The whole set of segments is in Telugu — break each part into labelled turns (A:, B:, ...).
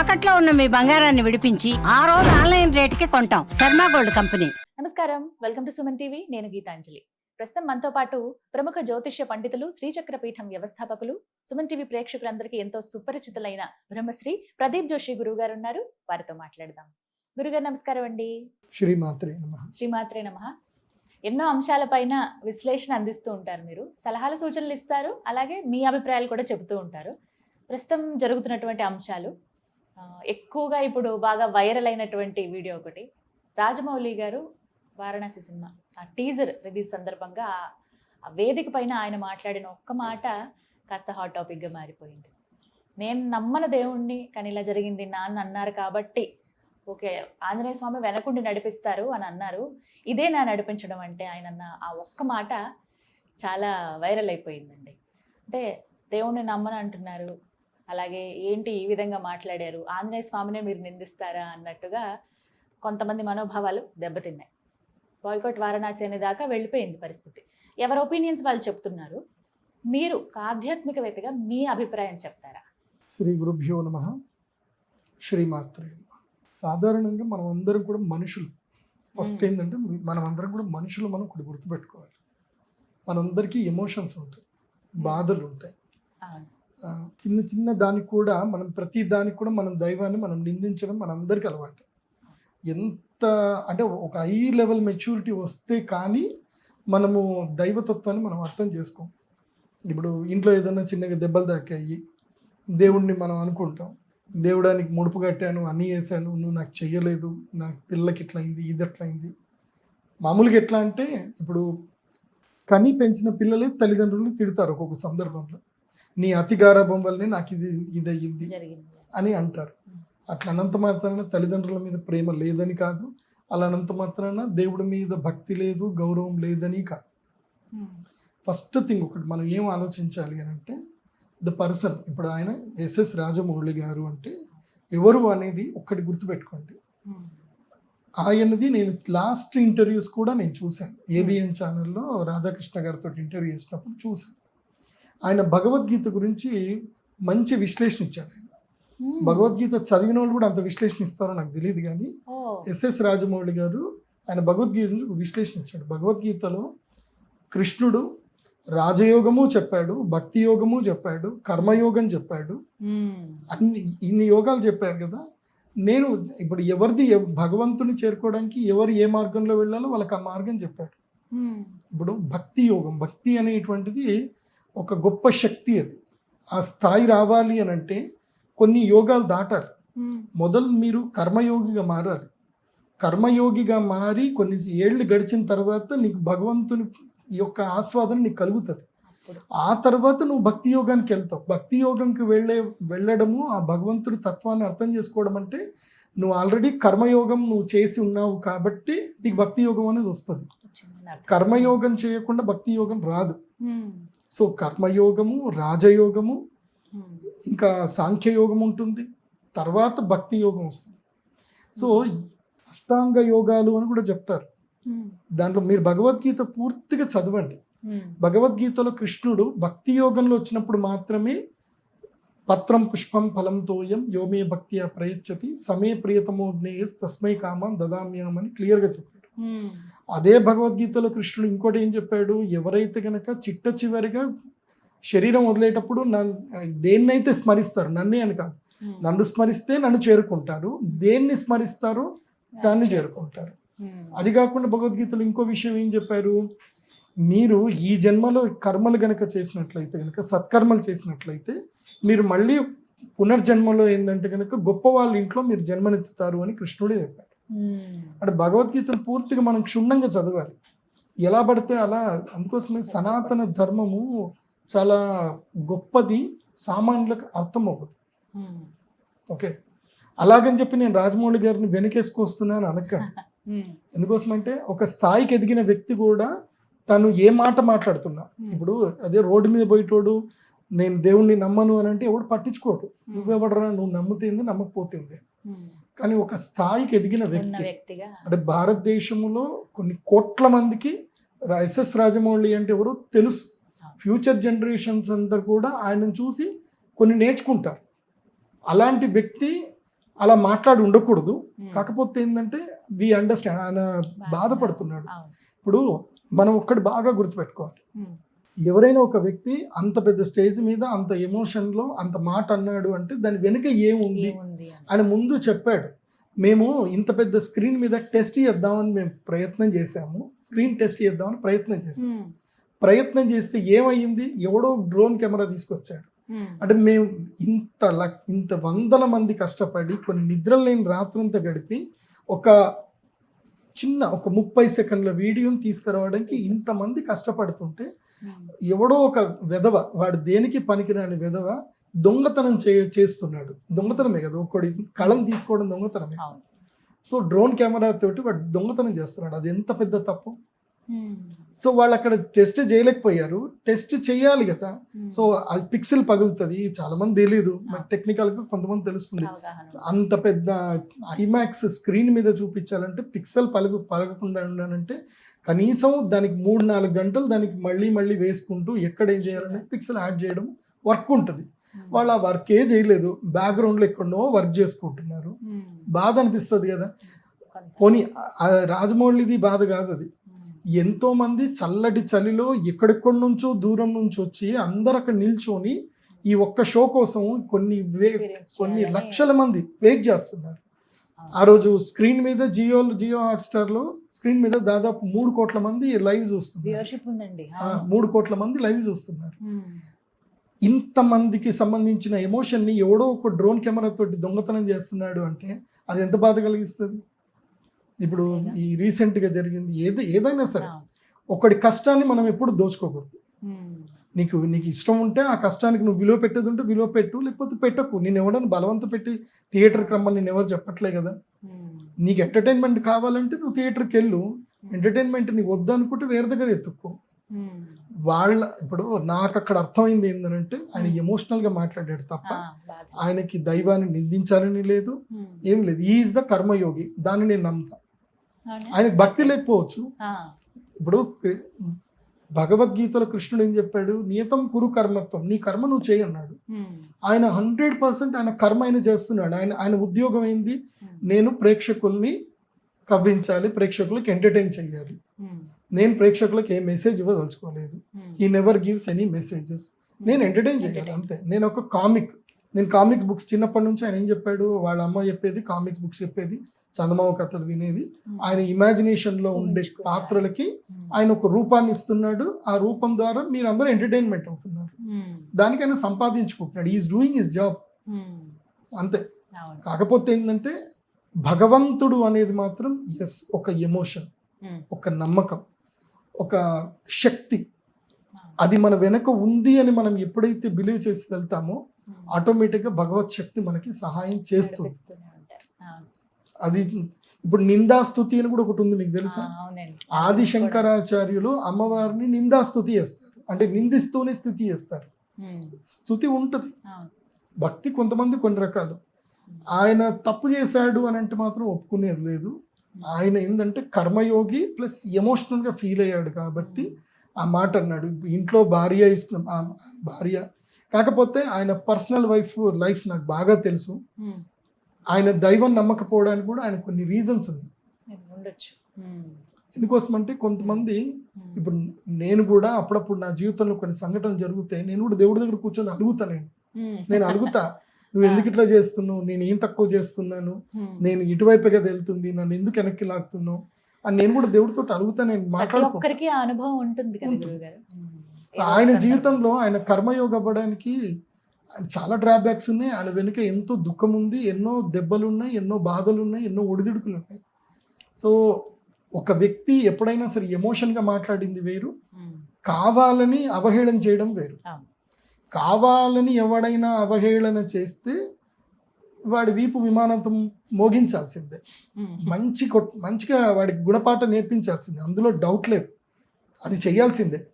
A: తాకట్లో ఉన్న మీ బంగారాన్ని విడిపించి ఆ రోజు ఆన్లైన్ రేటుకి కొంటాం. Sharma gold company.
B: నమస్కారం. Welcome to Suman TV. నేను గీతాంజలి. ప్రస్తుతం మనతో పాటు ప్రముఖ జ్యోతిష్య పండితులు శ్రీచక్ర పీఠం వ్యవస్థాపకులు సుమన్ టీవీ ప్రేక్షకులందరికీ ఎంతో సుపరిచితులైన బ్రహ్మశ్రీ ప్రదీప్ జోషి గురువు గారు ఉన్నారు. వారితో మాట్లాడదాం. గురుగారు నమస్కారం అండి.
C: శ్రీమాత్రే నమ.
B: శ్రీమాత్రే నమ. ఎన్నో అంశాలపైన విశ్లేషణ అందిస్తూ ఉంటారు మీరు. సలహాలు సూచనలు ఇస్తారు. అలాగే మీ అభిప్రాయాలు కూడా చెబుతూ ఉంటారు. ప్రస్తుతం జరుగుతున్నటువంటి అంశాలు ఎక్కువగా ఇప్పుడు బాగా వైరల్ అయినటువంటి వీడియో ఒకటి. రాజమౌళి గారు వారణాసి సినిమా. ఆ టీజర్ రిలీజ్ సందర్భంగా ఆ- వేదిక పైన ఆయన మాట్లాడిన ఒక్క మాట కాస్త హాట్ టాపిక్గా మారిపోయింది. నేను నమ్మన దేవుణ్ణి కానీ ఇలా జరిగింది నాన్న అన్నారు కాబట్టి ఓకే ఆంజనేయ స్వామి వెనకుండి నడిపిస్తారు అని అన్నారు. ఇదే నా నడిపించడం అంటే ఆయన అన్న ఆ ఒక్క మాట చాలా వైరల్ అయిపోయిందండి. అంటే దేవుణ్ణి నమ్మని అంటున్నారు. అలాగే ఏంటి ఈ విధంగా మాట్లాడారు? ఆంజనేయ స్వామినే మీరు నిందిస్తారా? అన్నట్టుగా కొంతమంది మనోభావాలు దెబ్బతిన్నాయి. బాయ్కాట్ వారణాసి అనే దాకా వెళ్ళిపోయింది పరిస్థితి. ఎవరి ఒపీనియన్స్ వాళ్ళు చెప్తున్నారు? మీరు ఆధ్యాత్మికవేత్తగా మీ అభిప్రాయం చెప్తారా?
C: శ్రీ గురుభ్యో నమ. శ్రీమాత్రే సాధారణంగా మనం అందరం కూడా మనుషులు. ఫస్ట్. ఏంటంటే మనం అందరం కూడా మనుషులు మనం ఒకటి గుర్తుపెట్టుకోవాలి. మనందరికీ ఎమోషన్స్ ఉంటాయి. బాధలు ఉంటాయి చిన్న చిన్న దానికి కూడా మనం ప్రతి దానికి కూడా మనం దైవాన్ని మనం నిందించడం మనందరికీ అలవాటు. ఎంత అంటే ఒక హై లెవెల్ మెచ్యూరిటీ వస్తే కానీ మనము దైవతత్వాన్ని మనం అర్థం చేసుకోం. ఇప్పుడు ఇంట్లో ఏదైనా చిన్నగా దెబ్బలు తాకాయి దేవుణ్ణి మనం అనుకుంటాం. దేవుడానికి ముడుపు కట్టాను అన్నీ వేసాను నువ్వు నాకు చెయ్యలేదు నాకు పిల్లకి ఇట్లా అయింది ఇది ఎట్లా అయింది. మామూలుగా ఎట్లా అంటే ఇప్పుడు కని పెంచిన పిల్లలే తల్లిదండ్రులు తిడతారు ఒక్కొక్క సందర్భంలో. నీ అతి గారాభం వల్లనే నాకు ఇది ఇది అయ్యింది అని అంటారు. అట్లా అనంత మాత్రాన తల్లిదండ్రుల మీద ప్రేమ లేదని కాదు అలా అనంత మాత్రాన దేవుడి మీద భక్తి లేదు గౌరవం లేదని కాదు. ఫస్ట్ థింగ్ ఒకటి మనం ఏం ఆలోచించాలి అని అంటే ద పర్సన్ ఇప్పుడు ఆయన ఎస్ఎస్ రాజమౌళి గారు అంటే ఎవరు అనేది ఒక్కటి గుర్తుపెట్టుకోండి. ఆయనది నేను లాస్ట్ ఇంటర్వ్యూస్ కూడా నేను చూశాను. ఏబిఎన్ ఛానల్లో రాధాకృష్ణ గారితో ఇంటర్వ్యూ చేసినప్పుడు చూశాను. ఆయన భగవద్గీత గురించి మంచి విశ్లేషణ ఇచ్చాడు ఆయన. భగవద్గీత చదివిన వాళ్ళు కూడా అంత విశ్లేషణ ఇస్తారో నాకు తెలియదు కానీ ఎస్ఎస్ రాజమౌళి గారు ఆయన భగవద్గీత ఒక విశ్లేషణ ఇచ్చాడు. భగవద్గీతలో కృష్ణుడు రాజయోగము చెప్పాడు భక్తి యోగము చెప్పాడు కర్మయోగం చెప్పాడు.
B: మ్మ్.
C: అన్ని ఇన్ని యోగాలు చెప్పారు కదా. నేను ఇప్పుడు ఎవరిది ఎవ- భగవంతుని చేరుకోవడానికి ఎవరు ఏ మార్గంలో వెళ్ళాలో వాళ్ళకి ఆ మార్గం చెప్పాడు.
B: మ్మ్.
C: ఇప్పుడు భక్తి యోగం భక్తి అనేటువంటిది ఒక గొప్ప శక్తి అది. ఆ స్థాయి రావాలి అని అంటే కొన్ని యోగాలు దాటాలి. మొదలు మీరు కర్మయోగిగా మారాలి. కర్మయోగిగా మారి కొన్ని ఏళ్ళు గడిచిన తర్వాత నీకు భగవంతుని యొక్క ఆస్వాదన నీకు కలుగుతుంది. ఆ తర్వాత నువ్వు భక్తి యోగానికి వెళ్తావు. భక్తి యోగంకి వెళ్ళే వెళ్ళడము ఆ భగవంతుడి తత్వాన్ని అర్థం చేసుకోవడం అంటే నువ్వు ఆల్రెడీ కర్మయోగం నువ్వు చేసి ఉన్నావు కాబట్టి నీకు భక్తి యోగం అనేది వస్తుంది. కర్మయోగం చేయకుండా భక్తి యోగం రాదు. సో కర్మయోగము రాజయోగము
B: మ్మ్.
C: ఇంకా సాంఖ్యయోగం ఉంటుంది తర్వాత భక్తి యోగం వస్తుంది సో అష్టాంగ యోగాలు అని కూడా చెప్తారు
B: మ్మ్.
C: దాంట్లో మీరు భగవద్గీత పూర్తిగా చదవండి. భగవద్గీతలో కృష్ణుడు భక్తి యోగంలో వచ్చినప్పుడు మాత్రమే పత్రం పుష్పం ఫలం తోయం యోమే భక్తియా ప్రయచ్చతి సమే ప్రియతమోగ్నేయస్ తస్మై కామం దదామ్యాం అని క్లియర్గా చెప్పాడు. అదే భగవద్గీతలో కృష్ణుడు ఇంకోటి ఏం చెప్పాడు ఎవరైతే గనక చిట్ట చివరిగా శరీరం వదిలేటప్పుడు నన్ను దేన్నైతే స్మరిస్తారు నన్నే అని కాదు
B: మ్మ్.
C: నన్ను స్మరిస్తే నన్ను చేరుకుంటారు దేన్ని స్మరిస్తారో దాన్ని చేరుకుంటారు
B: మ్మ్.
C: అది కాకుండా భగవద్గీతలో ఇంకో విషయం ఏం చెప్పారు మీరు ఈ జన్మలో కర్మలు గనక చేసినట్లయితే గనక సత్కర్మలు చేసినట్లయితే మీరు మళ్ళీ పునర్జన్మలో ఏంటంటే గనక గొప్ప వాళ్ళ ఇంట్లో మీరు జన్మనెత్తుతారు అని కృష్ణుడే చెప్పాడు
B: మ్మ్.
C: అంటే భగవద్గీతను పూర్తిగా మనం క్షుణ్ణంగా చదవాలి. ఎలా పడితే అలా. అందుకోసమే సనాతన ధర్మము చాలా గొప్పది సామాన్యులకు అర్థం అవ్వదు. ఓకే. అలాగని చెప్పి నేను రాజమౌళి గారిని వెనకేసుకొస్తున్నాను అనకండి
B: మ్మ్.
C: ఎందుకోసమంటే ఒక స్థాయికి ఎదిగిన వ్యక్తి కూడా తను ఏ మాట మాట్లాడుతున్నా. ఇప్పుడు అదే రోడ్డు మీద పోయేటోడు నేను దేవుణ్ణి నమ్మను అని అంటే ఎవడు పట్టించుకోడు. నువ్వెవడరా? నువ్వు నమ్ముతుంది నమ్మకపోతుంది.
B: మ్మ్.
C: కానీ ఒక స్థాయికి ఎదిగిన వ్యక్తి.
B: వ్యక్తిగా.
C: అంటే భారతదేశంలో కొన్ని కోట్ల మందికి ఎస్ఎస్ రాజమౌళి అంటే ఎవరో తెలుసు. ఫ్యూచర్ జనరేషన్స్ అంతా కూడా ఆయనను చూసి కొన్ని నేర్చుకుంటారు. అలాంటి వ్యక్తి అలా మాట్లాడి ఉండకూడదు. కాకపోతే ఏంటంటే వి అండర్స్టాండ్ ఆయన బాధపడుతున్నాడు. ఇప్పుడు మనం ఒక్కటి బాగా గుర్తుపెట్టుకోవాలి. ఎవరైనా ఒక వ్యక్తి అంత పెద్ద స్టేజ్ మీద అంత ఎమోషన్లో అంత మాట అన్నాడు అంటే దాని వెనుక ఏముంది
B: ఏముంది అని.
C: ముందు చెప్పాడు మేము ఇంత పెద్ద స్క్రీన్ మీద టెస్ట్ చేద్దామని మేము ప్రయత్నం చేశాము స్క్రీన్ టెస్ట్ చేద్దామని ప్రయత్నం చేశాము. ప్రయత్నం చేస్తే ఏమయ్యింది ఎవడో డ్రోన్ కెమెరా తీసుకొచ్చాడు. అంటే మేము ఇంత లక్ ఇంత వందల మంది కష్టపడి కొన్ని నిద్ర లేని రాత్రంతా గడిపి ఒక చిన్న ఒక ముప్పై సెకండ్ల వీడియోని తీసుకురావడానికి ఇంతమంది కష్టపడుతుంటే. ఎవడో ఒక విధవ వాడు దేనికి పనికిరాని విధవ దొంగతనం చే చేస్తున్నాడు. దొంగతనమే కదా ఒకటి కళం తీసుకోవడం దొంగతనమే. సో డ్రోన్ కెమెరా తోటి వాడు దొంగతనం చేస్తున్నాడు. అది ఎంత పెద్ద తప్పు. సో వాళ్ళు అక్కడ టెస్ట్ చేయలేకపోయారు. టెస్ట్ చేయాలి కదా. సో అది పిక్సెల్ పగులుతుంది. చాలా మంది తెలియదు టెక్నికల్గా కొంతమంది తెలుస్తుంది. అంత పెద్ద ఐమాక్స్ స్క్రీన్ మీద చూపించాలంటే పిక్సెల్ పలుగు పలగకుండా ఉండాలంటే కనీసం దానికి మూడు నాలుగు గంటలు దానికి మళ్ళీ మళ్ళీ వేసుకుంటూ ఎక్కడ ఏం చేయాలనేది పిక్సెల్ యాడ్ చేయడం వర్క్ ఉంటుంది. వాళ్ళు ఆ వర్కే చేయలేదు బ్యాక్గ్రౌండ్లో ఎక్కడో వర్క్ చేసుకుంటున్నారు. బాధ అనిపిస్తుంది కదా. పోనీ రాజమౌళిది బాధ కాదు అది
B: ఉమ్.
C: ఎంతో మంది చల్లటి చలిలో ఎక్కడెక్కడి నుంచో దూరం నుంచి వచ్చి అందరు అక్కడ నిల్చొని ఈ ఒక్క షో కోసం కొన్ని కొన్ని
B: చేయాలని.
C: లక్షల మంది వెయిట్ చేస్తున్నారు. ఆ రోజు స్క్రీన్ మీద జియో జియో హాట్స్టార్లో స్క్రీన్ మీద దాదాపు మూడు కోట్ల మంది లైవ్ చూస్తున్నారు. మూడు కోట్ల మంది లైవ్ చూస్తున్నారు. ఇంతమందికి సంబంధించిన ఎమోషన్ని ఎవడో ఒక డ్రోన్ కెమెరా తోటి దొంగతనం చేస్తున్నాడు అంటే అది ఎంత బాధ కలిగిస్తుంది ఇప్పుడు ఈ రీసెంట్గా జరిగింది ఏది ఏదైనా సరే. ఒకటి కష్టాన్ని మనం ఎప్పుడు దోచుకోకూడదు. నీకు నీకు ఇష్టం ఉంటే ఆ కష్టానికి నువ్వు విలువ పెట్టేది ఉంటే విలువ పెట్టు లేకపోతే పెట్టకు నేను ఎవడని బలవంత పెట్టి థియేటర్కి రమ్మని నేను ఎవరు చెప్పట్లే కదా
B: ఉమ్.
C: నీకు ఎంటర్టైన్మెంట్ కావాలంటే నువ్వు థియేటర్కి వెళ్ళు ఎంటర్టైన్మెంట్ నీకు వద్దు అనుకుంటే వేరే దగ్గర ఎత్తుక్కో
B: ఉమ్.
C: వాళ్ళ ఇప్పుడు నాకు అక్కడ అర్థమైంది ఏంటంటే ఆయన ఎమోషనల్గా మాట్లాడాడు తప్ప. ఆయనకి దైవాన్ని నిందించాలని లేదు. ఏం లేదు ఈజ్ ద కర్మయోగి దాన్ని నేను నమ్ముతా? ఆయనకు భక్తి లేకపోవచ్చు. ఇప్పుడు భగవద్గీతలో కృష్ణుడు ఏం చెప్పాడు? నియతం కురు కర్మత్వం నీ కర్మ నువ్వు చేయన్నాడు
B: ఉమ్.
C: ఆయన హండ్రెడ్ పర్సెంట్ ఆయన కర్మ ఆయన చేస్తున్నాడు. ఆయన ఆయన ఉద్యోగం ఏంది?
B: ఉమ్.
C: నేను ప్రేక్షకుల్ని కవ్వించాలి ప్రేక్షకులకు ఎంటర్టైన్ చేయాలి
B: ఉమ్.
C: నేను ప్రేక్షకులకు ఏ message ఇవ్వదలుచుకోలేదు. He never gives any messages నేను ఎంటర్టైన్ చేయాలి అంతే. నేను ఒక కామిక్ నేను కామిక్ బుక్స్ చిన్నప్పటి నుంచి ఆయన ఏం చెప్పాడు? వాళ్ళ అమ్మ చెప్పేది కామిక్స్ బుక్స్ చెప్పేది. చందమామ కథలు వినేది. ఆయన ఇమాజినేషన్లో ఉండే. పాత్రలకి. ఆయన ఒక రూపాన్ని ఇస్తున్నాడు ఆ రూపం ద్వారా మీరు అందరూ ఎంటర్టైన్మెంట్ అవుతున్నారు. దానికైనా సంపాదించుకుంటున్నాడు ఈజ్ డూయింగ్ హిస్ జాబ్. అంతే. కాకపోతే ఏంటంటే భగవంతుడు అనేది మాత్రం ఎస్ ఒక ఎమోషన్. ఒక నమ్మకం ఒక శక్తి. అది మన వెనక ఉంది అని మనం ఎప్పుడైతే బిలీవ్ చేసి వెళ్తామో. ఆటోమేటిక్గా భగవత్ శక్తి మనకి సహాయం చేస్తుంది. అది ఇప్పుడు నిందాస్తుతి అని కూడా ఒకటి ఉంది మీకు తెలుసా? ఆది శంకరాచార్యులు అమ్మవారిని నిందాస్తుతి చేస్తారు. అంటే నిందిస్తూనే స్థుతి చేస్తారు. స్థుతి ఉంటుంది. భక్తి కొంతమంది కొన్ని రకాలు. ఆయన తప్పు చేశాడు అని అంటే మాత్రం ఒప్పుకునేది లేదు. ఆయన ఏంటంటే కర్మయోగి ప్లస్ ఎమోషనల్గా ఫీల్ అయ్యాడు కాబట్టి ఆ మాట అన్నాడు. ఇంట్లో భార్య ఇస్తున్న ఆ భార్య. కాకపోతే ఆయన పర్సనల్ వైఫ్ లైఫ్ నాకు బాగా తెలుసు. ఆయన దైవం నమ్మకపోవడానికి కూడా ఆయన కొన్ని రీజన్స్ ఉన్నాయి
B: ఉండొచ్చు.
C: ఎందుకోసం అంటే కొంతమంది. ఇప్పుడు నేను కూడా అప్పుడప్పుడు నా జీవితంలో కొన్ని సంఘటనలు జరుగుతాయి నేను కూడా దేవుడి దగ్గర కూర్చొని అడుగుతా నేను. నేను అడుగుతా నువ్వు ఎందుకు ఇట్లా చేస్తున్నావు నేను ఏం తక్కువ చేస్తున్నాను. నేను ఇటువైపే కదా వెళ్తుంది నన్ను ఎందుకు వెనక్కి లాగుతున్నావు అని నేను కూడా దేవుడితో అడుగుతా నేను
B: అనుభవం ఉంటుంది. ఏదో
C: ఆయన. జీవితంలో ఆయన కర్మయోగ అవ్వడానికి చాలా డ్రాబ్యాక్స్ ఉన్నాయి ఆయన వెనుక ఎంతో దుఃఖం ఉంది ఎన్నో దెబ్బలు ఉన్నాయి ఎన్నో బాధలు ఉన్నాయి ఎన్నో ఒడిదుడుకులు ఉన్నాయి సో ఒక వ్యక్తి ఎప్పుడైనా సరే ఎమోషన్గా మాట్లాడింది వేరు. కావాలని అవహేళన చేయడం వేరు. కావాలని ఎవడైనా అవహేళన చేస్తే వాడి వీపు విమానంతో మోగించాల్సిందే. మంచి కొట్ మంచిగా వాడికి గుణపాఠం నేర్పించాల్సిందే అందులో డౌట్ లేదు అది చేయాల్సిందే.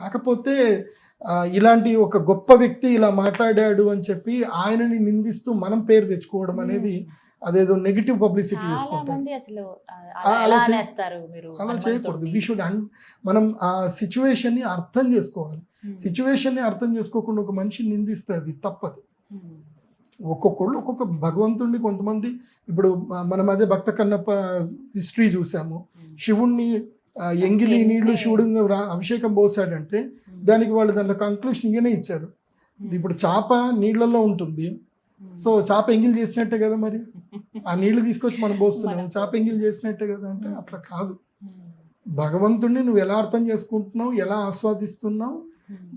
C: కాకపోతే ఇలాంటి ఒక గొప్ప వ్యక్తి ఇలా మాట్లాడాడు అని చెప్పి ఆయనని నిందిస్తూ మనం పేరు తెచ్చుకోవడం అనేది అదేదో నెగిటివ్ పబ్లిసిటీ చేసుకుంటారు
B: అలా?
C: చేయకూడదు. వీ షుడ్ మనం ఆ సిచ్యువేషన్ని అర్థం చేసుకోవాలి. సిచ్యువేషన్ని అర్థం చేసుకోకుండా ఒక మనిషిని నిందిస్తే అది తప్పదు. ఒక్కొక్కళ్ళు ఒక్కొక్క భగవంతుడిని కొంతమంది ఇప్పుడు మనం అదే భక్త కన్నప్ప హిస్టరీ చూసాము. శివుణ్ణి ఎంగిలి నీళ్ళు శివుడిని రా- అభిషేకం పోసాడంటే దానికి వాళ్ళు దాంట్లో కంక్లూషన్ ఇగానే ఇచ్చారు. ఇప్పుడు చేప నీళ్ళల్లో ఉంటుంది. సో చేప ఎంగిల్ చేసినట్టే కదా మరి? ఆ నీళ్ళు తీసుకొచ్చి మనం పోస్తున్నాం. చేప ఎంగిల్ చేసినట్టే కదా అంటే అట్లా కాదు. భగవంతుడిని నువ్వు ఎలా అర్థం చేసుకుంటున్నావు? ఎలా ఆస్వాదిస్తున్నావు?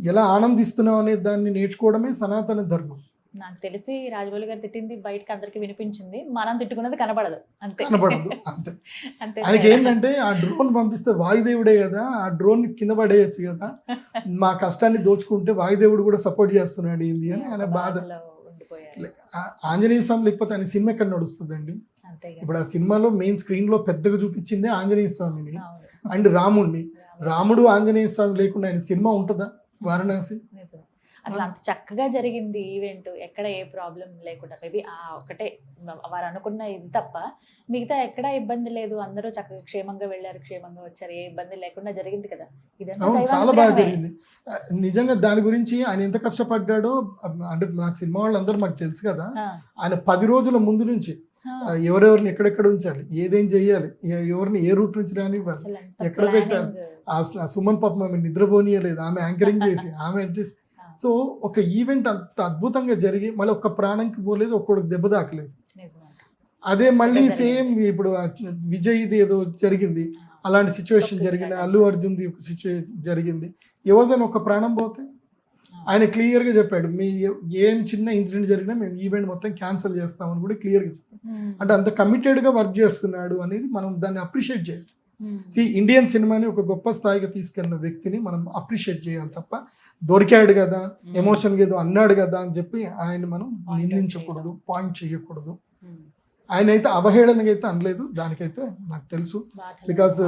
C: ఎలా ఆనందిస్తున్నావు అనే దాన్ని నేర్చుకోవడమే సనాతన ధర్మం.
B: నాకు తెలిసి రాజమౌళి గారు తిట్టింది బయటకు అందరికి వినిపించింది. మనం తిట్టుకున్నది కనబడదు. అంతే.
C: కనపడదు అంతే.
B: అంతే
C: ఆయనకి ఏంటంటే ఆ డ్రోన్ పంపిస్తే వాయుదేవుడే కదా ఆ డ్రోన్ కింద పడేయచ్చు కదా. మా కష్టాన్ని దోచుకుంటే వాయుదేవుడు కూడా సపోర్ట్ చేస్తున్నాడు ఏంది అని ఆయన బాధ. ఆంజనేయ స్వామి లేకపోతే ఆయన సినిమా ఎక్కడ నడుస్తుందండి. ఇప్పుడు ఆ సినిమాలో మెయిన్ స్క్రీన్లో పెద్దగా చూపించిందే ఆంజనేయ స్వామిని. అండ్ రాముడిని రాముడు ఆంజనేయ స్వామి లేకుండా ఆయన సినిమా ఉంటుందా? వారణాసి.
B: అసలు అంత చక్కగా జరిగింది ఈవెంట్. ఎక్కడ ఏ ప్రాబ్లం లేకుండా. మేబీ ఆ ఒకటే వారు అనుకున్న ఇది తప్ప మిగతా ఎక్కడ ఇబ్బంది లేదు. అందరూ చక్కగా క్షేమంగా వెళ్ళారు క్షేమంగా వచ్చారు. ఏ ఇబ్బంది లేకుండా జరిగింది కదా. ఇదంతా
C: చాలా బాగా. జరిగింది. నిజంగా దాని గురించి ఆయన ఎంత కష్టపడ్డాడో అంటే నాకు సినిమా వాళ్ళందరూ మాకు తెలుసు కదా. ఆయన పది రోజుల ముందు నుంచి ఎవరెవరిని ఎక్కడెక్కడ ఉంచాలి ఏదేం చెయ్యాలి ఎవరిని ఏ రూట్ నుంచి రానివ్వాలి ఎక్కడ పెట్టాలి? సుమన్ పాపం ఆమె నిద్రపోనీయలేదు. ఆమె యాంకరింగ్ చేసి ఆమె సో ఒక ఈవెంట్ అంత అద్భుతంగా జరిగి మళ్ళీ ఒక్క ప్రాణంకి పోలేదు ఒక్కడికి దెబ్బ తాకలేదు. అదే మళ్ళీ. సేమ్ ఇప్పుడు ఆ విజయ్ది ఏదో జరిగింది. అలాంటి సిచ్యువేషన్ జరిగింది. అల్లు అర్జున్ది ఒక సిచ్యువేషన్ జరిగింది. ఎవరిదైనా ఒక ప్రాణం పోతే? ఆయన క్లియర్గా చెప్పాడు మీ ఏం చిన్న ఇన్సిడెంట్ జరిగినా మేము ఈవెంట్ మొత్తం క్యాన్సిల్ చేస్తామని కూడా క్లియర్గా చెప్పాడు. అంటే అంత కమిటెడ్గా వర్క్ చేస్తున్నాడు అనేది మనం దాన్ని అప్రిషియేట్ చేయాలి. సి ఇండియన్ సినిమాని ఒక గొప్ప స్థాయికి తీసుకెళ్ళిన వ్యక్తిని మనం అప్రిషియేట్ చేయాలి తప్ప దొరికాడు కదా ఎమోషన్ ఏదో అన్నాడు కదా అని చెప్పి ఆయన మనం నిందించకూడదు పాయింట్ చేయకూడదు. ఆయన అయితే అవహేళనగా అయితే అనలేదు దానికైతే నాకు తెలుసు బికాస్.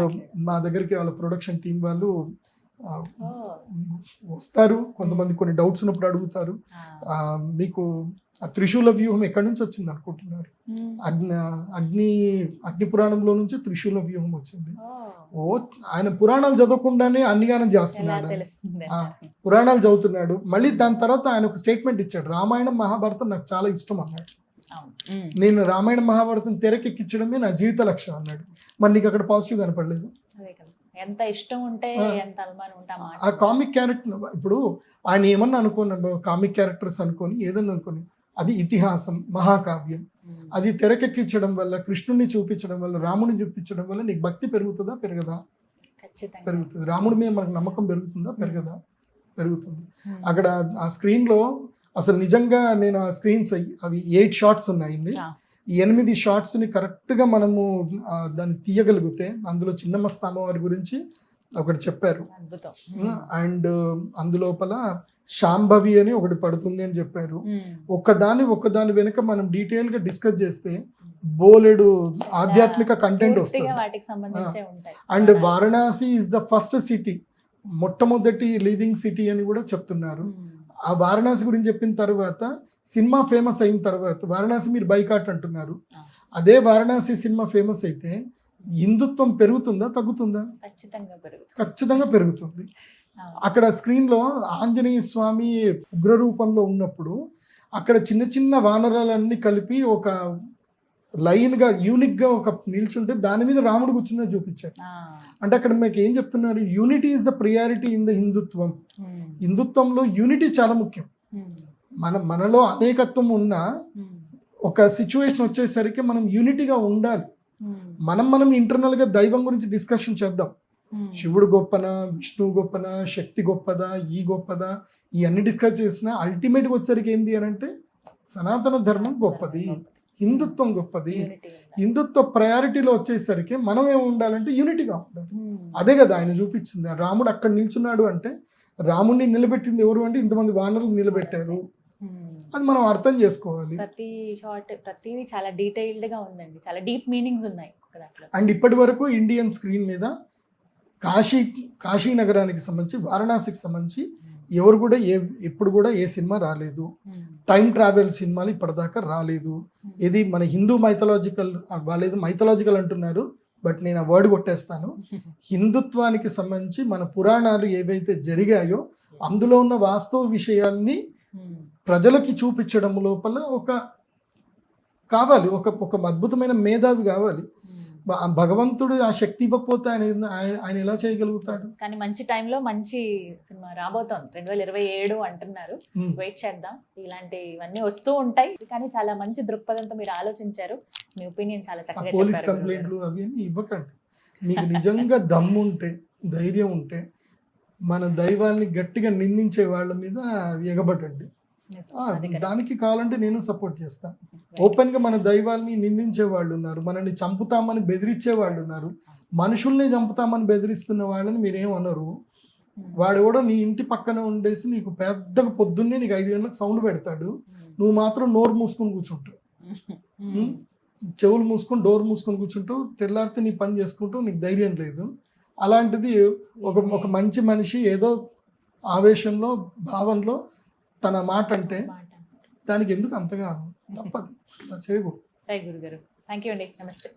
C: మా దగ్గరికి వాళ్ళ ప్రొడక్షన్ టీం వాళ్ళు వస్తారు. కొంతమంది కొన్ని డౌట్స్ ఉన్నప్పుడు అడుగుతారు. మీకు ఆ త్రిశూల వ్యూహం ఎక్కడి నుంచి వచ్చింది అనుకుంటున్నారు? అగ్ని అగ్ని అగ్ని పురాణంలో నుంచి త్రిశూల వ్యూహం వచ్చింది.
B: ఓ,
C: ఆయన పురాణాలు చదవకుండానే అన్నిగానం చేస్తున్నాడు. పురాణాలు చదువుతున్నాడు. మళ్ళీ దాని తర్వాత ఆయన ఒక స్టేట్మెంట్ ఇచ్చాడు. రామాయణం మహాభారతం నాకు చాలా ఇష్టం అన్నాడు. నేను రామాయణ మహాభారతం తెరకెక్కించడమే నా జీవిత లక్ష్యం అన్నాడు. మరి నీకు అక్కడ పాజిటివ్ కనపడలేదు?
B: ఎంత ఇష్టం ఉంటే. ఎంత అనుమానం ఉంటే ఆ
C: కామిక్ క్యారెక్టర్ ఇప్పుడు ఆయన ఏమన్నా అనుకోను కామిక్ క్యారెక్టర్స్ అనుకొని ఏదన్నా అనుకొని అది ఇతిహాసం మహాకావ్యం. అది తెరకెక్కించడం వల్ల కృష్ణుని చూపించడం వల్ల రాముని చూపించడం వల్ల నీకు భక్తి పెరుగుతుందా పెరగదా? పెరుగుతుంది. రాముడి మీద మనకు నమ్మకం పెరుగుతుందా పెరగదా? పెరుగుతుంది. అక్కడ ఆ స్క్రీన్లో అసలు నిజంగా నేను ఆ స్క్రీన్స్ అవి ఎయిట్ షార్ట్స్ ఉన్నాయి. ఈ ఎనిమిది షార్ట్స్ని కరెక్ట్గా మనము దాన్ని తీయగలిగితే అందులో చిన్నమస్త అమ్మవారి గురించి ఒకటి చెప్పారు. అండ్ అందులోపల శాంభవి అని ఒకటి పడుతుంది అని చెప్పారు.
B: ఉమ్.
C: ఒక్కదాని ఒక్కదాని వెనుక మనం డీటెయిల్గా డిస్కస్ చేస్తే బోలెడు ఆధ్యాత్మిక కంటెంట్ వస్తుంది. And Varanasi is the first city మొట్టమొదటి లివింగ్ సిటీ అని కూడా చెప్తున్నారు. ఆ వారణాసి గురించి చెప్పిన తర్వాత సినిమా ఫేమస్ అయిన తర్వాత వారణాసి మీరు బైకాట్ అంటున్నారు. అదే వారణాసి సినిమా ఫేమస్ అయితే హిందుత్వం పెరుగుతుందా తగ్గుతుందా
B: ఖచ్చితంగా పెరుగుతుంది
C: ఖచ్చితంగా పెరుగుతుంది
B: అవును.
C: అక్కడ స్క్రీన్లో ఆంజనేయ స్వామి ఉగ్ర రూపంలో ఉన్నప్పుడు అక్కడ చిన్న చిన్న వానరాలన్నీ కలిపి ఒక లైన్గా యూనిక్గా ఒక నిల్చుంటే దాని మీద రాముడు కూర్చున్న చూపించారు. అంటే అక్కడ మీకు ఏం చెప్తున్నారు unity is the priority in the హిందుత్వం. హిందుత్వంలో యూనిటీ చాలా ముఖ్యం. మన మనలో అనేకత్వం ఉన్నా. ఒక సిచ్యువేషన్ వచ్చేసరికి మనం యూనిటీగా ఉండాలి. మనం మనం ఇంటర్నల్గా దైవం గురించి డిస్కషన్ చేద్దాం. శివుడు గొప్పనా విష్ణువు గొప్పనా శక్తి గొప్పదా ఈ గొప్పదా ఇవన్నీ డిస్కస్ చేసినా అల్టిమేట్గా వచ్చరికి ఏంది అని అంటే సనాతన ధర్మం గొప్పది హిందుత్వం గొప్పది. హిందుత్వ ప్రయారిటీలో వచ్చేసరికి మనం ఏమి ఉండాలంటే యూనిటీగా ఉండాలి. అదే కదా ఆయన చూపించింది రాముడు అక్కడ నిల్చున్నాడు అంటే రాముడిని నిలబెట్టింది ఎవరు అంటే ఇంతమంది వానరులు నిలబెట్టారు. అది మనం అర్థం చేసుకోవాలి.
B: ప్రతి షార్ట్ ప్రతిదీ చాలా డీటెయిల్డ్గా ఉందండి. చాలా డీప్ మీనింగ్స్ ఉన్నాయి దాంట్లో.
C: అండ్ ఇప్పటి వరకు ఇండియన్ స్క్రీన్ మీద కాశీ కాశీ నగరానికి సంబంధించి వారణాసికి సంబంధించి ఎవరు కూడా ఏ ఎప్పుడు కూడా ఏ సినిమా రాలేదు. టైం ట్రావెల్ సినిమాలు ఇప్పటిదాకా రాలేదు. ఇది మన హిందూ మైథలాజికల్ వాళ్ళేదో మైథలాజికల్ అంటున్నారు బట్ నేను ఆ వర్డ్ కొట్టేస్తాను. హిందుత్వానికి సంబంధించి మన పురాణాలు ఏవైతే జరిగాయో అందులో ఉన్న వాస్తవ విషయాల్ని. ప్రజలకి చూపించడం లోపల ఒక కావాలి. ఒక ఒక అద్భుతమైన మేధావి కావాలి. బ- భగవంతుడు ఆ శక్తి ఇవ్వకపోతే ఆయన ఆయన ఎలా చేయగలుగుతాడు?
B: కానీ మంచి టైంలో మంచి సినిమా రాబోతోంది. రెండు వేల ఇరవై ఏడు అంటున్నారు. వెయిట్ చేద్దాం. ఇలాంటివన్నీ వస్తూ ఉంటాయి. కానీ చాలా మంచి దృక్పథంతో మీరు ఆలోచించారు. మీ ఒపీనియన్ చాలా చక్కగా
C: పోలీస్. కంప్లైంట్లు అవి అన్నీ ఇవ్వకండి. మీకు నిజంగా దమ్ము ఉంటే ధైర్యం ఉంటే మన దైవాల్ని గట్టిగా నిందించే వాళ్ళ మీద ఎగబడండి దానికి కావాలంటే నేను సపోర్ట్ చేస్తాను ఓపెన్గా మన దైవాల్ని నిందించే వాళ్ళు ఉన్నారు మనల్ని చంపుతామని బెదిరించే వాళ్ళు ఉన్నారు. మనుషుల్ని చంపుతామని బెదిరిస్తున్న వాళ్ళని మీరేం అనరు.
B: ఉమ్.
C: వాడెవడో నీ ఇంటి పక్కన ఉండేసి నీకు పెద్దగా పొద్దున్నే నీకు ఐదు గంటలకు సౌండ్ పెడతాడు.
B: ఉమ్.
C: నువ్వు మాత్రం నోరు మూసుకొని కూర్చుంటావు.
B: ఉమ్.
C: చెవులు మూసుకొని డోర్ మూసుకొని కూర్చుంటావు. తెల్లారితే నీ పని చేసుకుంటూ నీకు ధైర్యం లేదు. అలాంటిది ఒక ఒక మంచి మనిషి ఏదో ఆవేశంలో భావంలో తన మాట అంటే. దానికి ఎందుకు అంతగా తప్పదు. చేయకూడదు.
B: రైట్ గురుగారు. థ్యాంక్ యూ అండి. నమస్తే.